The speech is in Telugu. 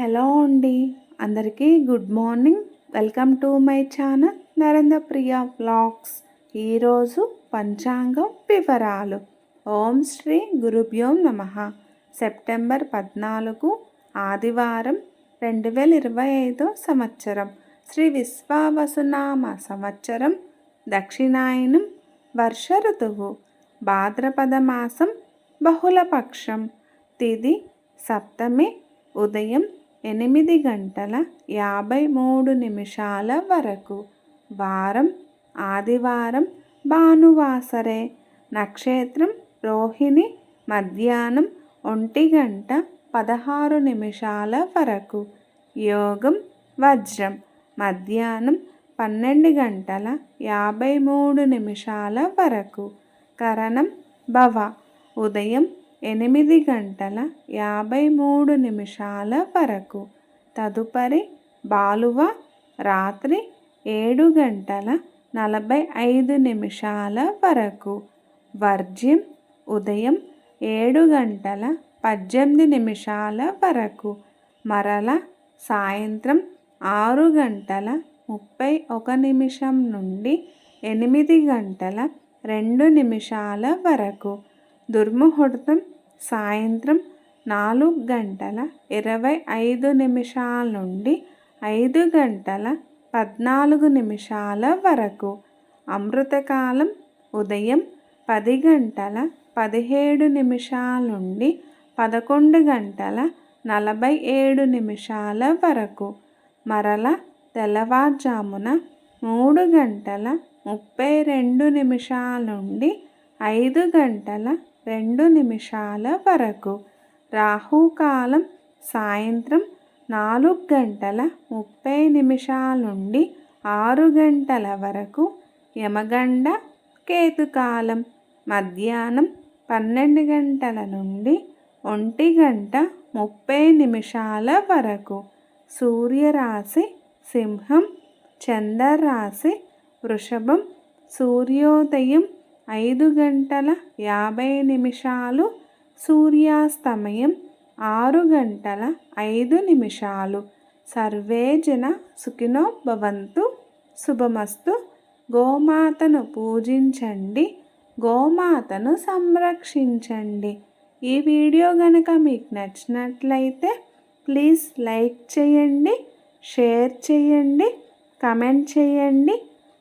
హలో అండి. అందరికీ good morning. Welcome to my channel Narendra Priya vlogs. ఈరోజు పంచాంగం వివరాలు. ఓం శ్రీ గురుభ్యోం నమ. సెప్టెంబర్ పద్నాలుగు ఆదివారం రెండు వేల ఇరవై ఐదో సంవత్సరం. శ్రీ విశ్వావసునామ సంవత్సరం దక్షిణాయనం వర్ష ఋతువు భాద్రపద మాసం బహుళపక్షం తిది సప్తమి ఉదయం ఎనిమిది గంటల యాభై మూడు నిమిషాల వరకు. వారం ఆదివారం భానువాసరే. నక్షత్రం రోహిణి మధ్యాహ్నం ఒంటి గంట పదహారు నిమిషాల వరకు. యోగం వజ్రం. మధ్యాహ్నం పన్నెండు గంటల యాభై మూడు నిమిషాల వరకు. కరణం భవ. ఉదయం ఎనిమిది గంటల యాభై మూడు నిమిషాల వరకు. తదుపరి బాలువ రాత్రి ఏడు గంటల నలభై ఐదు నిమిషాల వరకు. వర్జ్యం ఉదయం ఏడు గంటల పద్దెనిమిది నిమిషాల వరకు. మరల సాయంత్రం ఆరు గంటల ముప్పై ఒక నిమిషం నుండి ఎనిమిది గంటల రెండు నిమిషాల వరకు. దుర్ముహూర్తం సాయంత్రం నాలుగు గంటల ఇరవై ఐదు నిమిషాల నుండి ఐదు గంటల పద్నాలుగు నిమిషాల వరకు. అమృతకాలం ఉదయం పది గంటల పదిహేడు నిమిషాల నుండి పదకొండు గంటల నలభై ఏడు నిమిషాల వరకు. మరల తెల్లవారుజామున మూడు గంటల ముప్పై రెండు నిమిషాల నుండి ఐదు గంటల రెండు నిమిషాల వరకు. రాహుకాలం సాయంత్రం నాలుగు గంటల ముప్పై నిమిషాల నుండి ఆరు గంటల వరకు యమగండ కేతుకాలం మధ్యాహ్నం పన్నెండు గంటల నుండి ఒంటి గంట ముప్పై నిమిషాల వరకు. సూర్యరాశి సింహం చంద్రరాశి వృషభం సూర్యోదయం ఐదు గంటల యాభై నిమిషాలు సూర్యాస్తమయం ఆరు గంటల ఐదు నిమిషాలు. సర్వే జన సుఖినో భవంతు. శుభమస్తు. గోమాతను పూజించండి. గోమాతను సంరక్షించండి. ఈ వీడియో కనుక మీకు నచ్చినట్లయితే ప్లీజ్ లైక్ చేయండి షేర్ చేయండి కమెంట్ చేయండి.